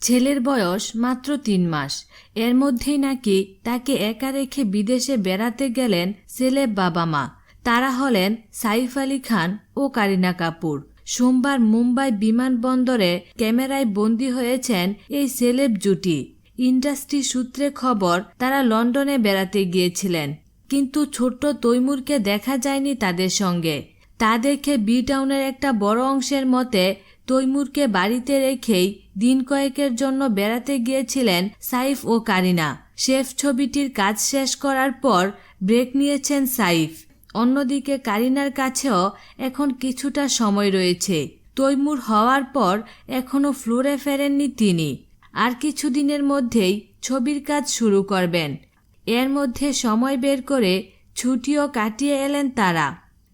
ছেলের বয়স মাত্র তিন মাস। এর মধ্যেই নাকি তাকে একা রেখে বিদেশে বেড়াতে গেলেন ছেলের বাবা মা। তারা হলেন সাইফ আলী খান ও কারিনা কাপুর। সোমবার মুম্বাই বিমানবন্দরে ক্যামেরায় বন্দী হয়েছেন এই সেলেব জুটি। ইন্ডাস্ট্রি সূত্রে খবর, তারা লন্ডনে বেড়াতে গিয়েছিলেন। কিন্তু ছোট্ট তৈমুরকে দেখা যায়নি তাদের সঙ্গে। তা দেখে বি টাউনের একটা বড় অংশের মতে তৈমুরকে বাড়িতে রেখেই দিন কয়েকের জন্য বেড়াতে গিয়েছিলেন সাইফ ও কারিনা। শেফ ছবিটির কাজ শেষ করার পর ব্রেক নিয়েছেন সাইফ। অন্যদিকে কারিনার কাছেও এখন কিছুটা সময় রয়েছে। তৈমুর হওয়ার পর এখনও ফ্লোরে ফেরেননি তিনি। আর কিছুদিনের মধ্যেই ছবির কাজ শুরু করবেন। এর মধ্যে সময় বের করে ছুটিও কাটিয়ে এলেন তারা।